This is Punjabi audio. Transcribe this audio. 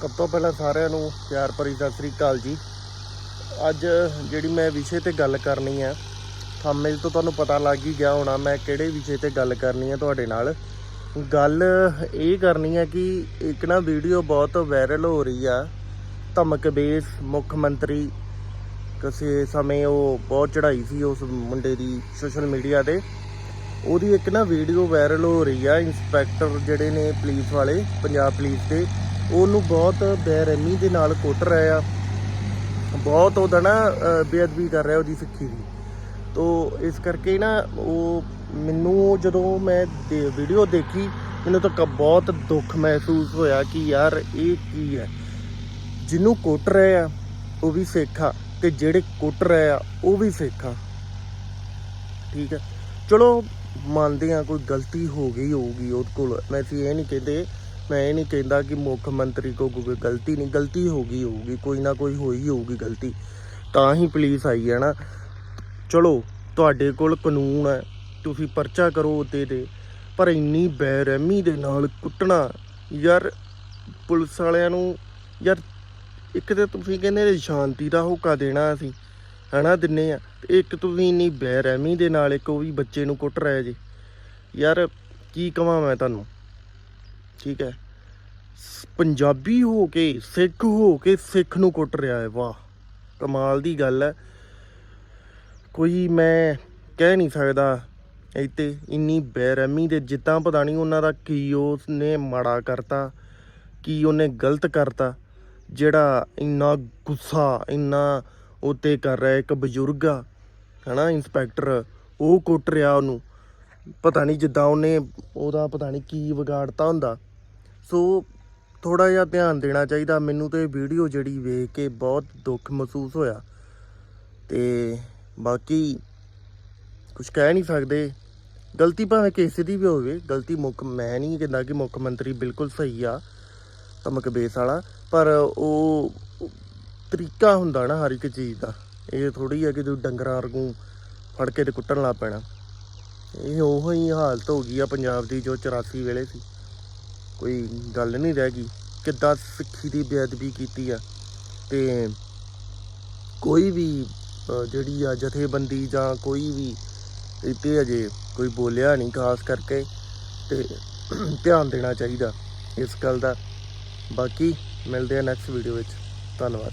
ਸਭ ਤੋਂ ਪਹਿਲਾਂ ਸਾਰਿਆਂ ਨੂੰ ਪਿਆਰ ਭਰੀ ਸਤਿ ਸ੍ਰੀ ਅਕਾਲ ਜੀ। ਅੱਜ ਜਿਹੜੀ ਮੈਂ ਵਿਸ਼ੇ ਤੇ ਗੱਲ ਕਰਨੀ ਹੈ ਥੰਬਨੇਲ ਤੋਂ ਤੁਹਾਨੂੰ ਪਤਾ ਲੱਗ ਹੀ ਗਿਆ ਹੋਣਾ ਮੈਂ ਕਿਹੜੇ ਵਿਸ਼ੇ ਤੇ ਗੱਲ ਕਰਨੀ ਆ ਤੁਹਾਡੇ ਨਾਲ। ਗੱਲ ਇਹ ਕਰਨੀ ਹੈ ਕਿ ਇੱਕ ਨਾ ਵੀਡੀਓ ਬਹੁਤ ਵਾਇਰਲ ਹੋ ਰਹੀ ਆ, ਧਮਕ ਬੇਸ ਮੁੱਖ ਮੰਤਰੀ ਕਿਸੇ ਸਮੇਂ ਉਹ ਬਹੁਤ ਚੜਾਈ ਸੀ ਉਸ ਮੁੰਡੇ ਦੀ ਸੋਸ਼ਲ ਮੀਡੀਆ ਤੇ। ਉਹਦੀ ਇੱਕ ਨਾ ਵੀਡੀਓ ਵਾਇਰਲ ਹੋ ਰਹੀ ਆ, ਇੰਸਪੈਕਟਰ ਜਿਹੜੇ ਨੇ ਪੁਲਿਸ ਵਾਲੇ, ਪੰਜਾਬ ਪੁਲਿਸ ਦੇ। ਉਹਨੂੰ ਬਹੁਤ ਬੇਰਹਿਮੀ ਦੇ ਨਾਲ ਕੁੱਟ ਰਹੇ ਆ। ਬਹੁਤ ਉਹਦਾ ਨਾ ਬੇਅਦਬੀ ਕਰ ਰਿਹਾ ਉਹਦੀ ਸਿੱਖੀ ਦੀ। ਤੋ ਇਸ ਕਰਕੇ ਨਾ ਉਹ ਮੈਨੂੰ ਜਦੋਂ ਮੈਂ ਵੀਡੀਓ ਦੇਖੀ, ਮੈਨੂੰ ਤਾਂ ਕ- ਬਹੁਤ ਦੁੱਖ ਮਹਿਸੂਸ ਹੋਇਆ ਕਿ ਯਾਰ ਇਹ ਕੀ ਹੈ? ਜਿਹਨੂੰ ਕੁੱਟ ਰਹੇ ਆ, ਉਹ ਵੀ ਸਿੱਖ ਆ ਤੇ ਜਿਹੜੇ ਕੁੱਟ ਰਹੇ ਆ, ਉਹ ਵੀ ਸਿੱਖ ਆ। ਠੀਕ ਹੈ ਚਲੋ, ਮੰਨਦੇ ਆ ਕੋਈ ਗਲਤੀ ਹੋ ਗਈ ਹੋਊਗੀ ਉਹਦੇ ਕੋਲ। ਮੈਂ ਇਹ ਨਹੀਂ ਕਹਿੰਦੇ ਮੈਂ ਇਹ ਨਹੀਂ ਕਹਿੰਦਾ ਕਿ ਮੁੱਖ ਮੰਤਰੀ ਕੋ ਕੋਈ ਗਲਤੀ ਨਹੀਂ, ਗਲਤੀ ਹੋ ਗਈ ਹੋਊਗੀ, ਕੋਈ ਨਾ ਕੋਈ ਹੋਈ ਹੋਊਗੀ ਗਲਤੀ। ਤਾਂ ਹੀ ਪੁਲਿਸ ਆਈ ਹੈ ਨਾ। ਚਲੋ, ਤੁਹਾਡੇ ਕੋਲ ਕਾਨੂੰਨ ਹੈ, ਤੁਸੀਂ ਪਰਚਾ ਕਰੋ ਉਹਦੇ ਤੇ, ਪਰ ਇੰਨੀ ਬੇਰਹਿਮੀ ਦੇ ਨਾਲ ਕੁੱਟਣਾ, ਯਾਰ ਪੁਲਿਸ ਵਾਲਿਆਂ ਨੂੰ, ਯਾਰ ਇੱਕ ਤੇ ਤੁਸੀਂ ਕਹਿੰਦੇ ਸ਼ਾਂਤੀ ਦਾ ਹੋਕਾ ਦੇਣਾ ਅਸੀਂ, ਹਨਾ ਦਿੰਨੇ ਆ। ਤੇ ਇੱਕ ਤੁਸੀਂ ਇੰਨੀ ਬੇਰਹਿਮੀ ਦੇ ਨਾਲ ਇੱਕ ਉਹ ਵੀ ਬੱਚੇ ਨੂੰ ਕੁੱਟ ਰਹੇ ਜੀ। ਯਾਰ ਕੀ ਕਹਾਂ ਮੈਂ ਤੁਹਾਨੂੰ? ਠੀਕ ਹੈ। ਸ- ਪੰਜਾਬੀ ਹੋ ਕੇ, ਸਿੱਖ ਹੋ ਕੇ ਸਿੱਖ ਨੂੰ ਕੁੱਟ ਰਿਹਾ ਹੈ, ਵਾਹ। ਕਮਾਲ ਦੀ ਗੱਲ ਹੈ। ਕੋਈ ਮੈਂ ਕਹਿ ਨਹੀਂ ਸਕਦਾ ਇੱਥੇ ਇੰਨੀ ਬੇਰਹਿਮੀ ਦੇ ਜਿੱਦਾਂ ਪਤਾ ਨਹੀਂ ਉਹਨਾਂ ਦਾ ਕੀ ਉਸਨੇ ਮਾੜਾ ਕਰਤਾ, ਕੀ ਉਹਨੇ ਗਲਤ ਕਰਤਾ, ਜਿਹੜਾ ਇੰਨਾ ਗੁੱਸਾ, ਇੰਨਾ ਉਤੇ ਕਰ ਰਿਹਾ ਇੱਕ ਬਜ਼ੁਰਗ ਆ, ਹਨਾ, ਇੰਸਪੈਕਟਰ, ਉਹ ਕੁੱਟ ਰਿਹਾ ਉਹਨੂੰ। ਪਤਾ ਨਹੀਂ ਜਿੱਦਾਂ ਉਹਨੇ ਉਹਦਾ ਪਤਾ ਨਹੀਂ ਕੀ ਵਿਗਾੜਤਾ ਹੁੰਦਾ। ਸੋ ਥੋੜਾ ਜਿਹਾ ਧਿਆਨ ਦੇਣਾ ਚਾਹੀਦਾ। ਮੈਨੂੰ ਤੇ ਵੀਡੀਓ ਜਿਹੜੀ ਵੇਖ ਕੇ ਬਹੁਤ ਦੁੱਖ ਮਹਿਸੂਸ ਹੋਇਆ। ਤੇ ਬਾਕੀ ਕੁਝ ਕਹਿ ਨਹੀਂ ਸਕਦੇ। ਗਲਤੀ ਭਾਵੇਂ ਕਿਸੇ ਦੀ ਵੀ ਹੋਵੇ, ਗਲਤੀ ਮੁੱਖ, ਮੈਂ ਨਹੀਂ ਕਹਿੰਦਾ ਕਿ ਮੁੱਖ ਮੰਤਰੀ ਬਿਲਕੁਲ ਸਹੀ ਆ, ਧਮਕ ਬੇਸ ਵਾਲਾ, ਪਰ ਉਹ ਤਰੀਕਾ ਹੁੰਦਾ ਨਾ ਹਰ ਇੱਕ ਚੀਜ਼ ਦਾ। ਇਹ ਥੋੜੀ ਆ ਕਿ ਤੂੰ ਡੰਗਰਾਂ ਵਰਗੂ ਫੜ ਕੇ ਤੇ ਕੁੱਟਣ ਲੱਗ ਪੈਣਾ। ਇਹ ਉਹੋ ਹੀ ਹਾਲਤ ਹੋ ਗਈ ਆ ਪੰਜਾਬ ਦੀ ਜੋ 84 ਵੇਲੇ ਸੀ। ਕੋਈ ਗੱਲ ਨਹੀਂ ਰਹਿ ਗਈ। ਕਿੱਦਾਂ ਸਿੱਖੀ ਦੀ ਬੇਅਦਬੀ ਕੀਤੀ ਆ। ਤੇ ਕੋਈ ਵੀ ਜਿਹੜੀ ਆ ਜਥੇਬੰਦੀ ਜਾਂ ਕੋਈ ਵੀ ਇੱਥੇ ਅਜੇ ਕੋਈ ਬੋਲਿਆ ਨਹੀਂ ਖਾਸ ਕਰਕੇ ਤੇ ਧਿਆਨ ਦੇਣਾ ਚਾਹੀਦਾ ਇਸ ਗੱਲ ਦਾ। ਬਾਕੀ ਮਿਲਦੇ ਆ ਨੈਕਸਟ ਵੀਡੀਓ ਵਿੱਚ। ਧੰਨਵਾਦ।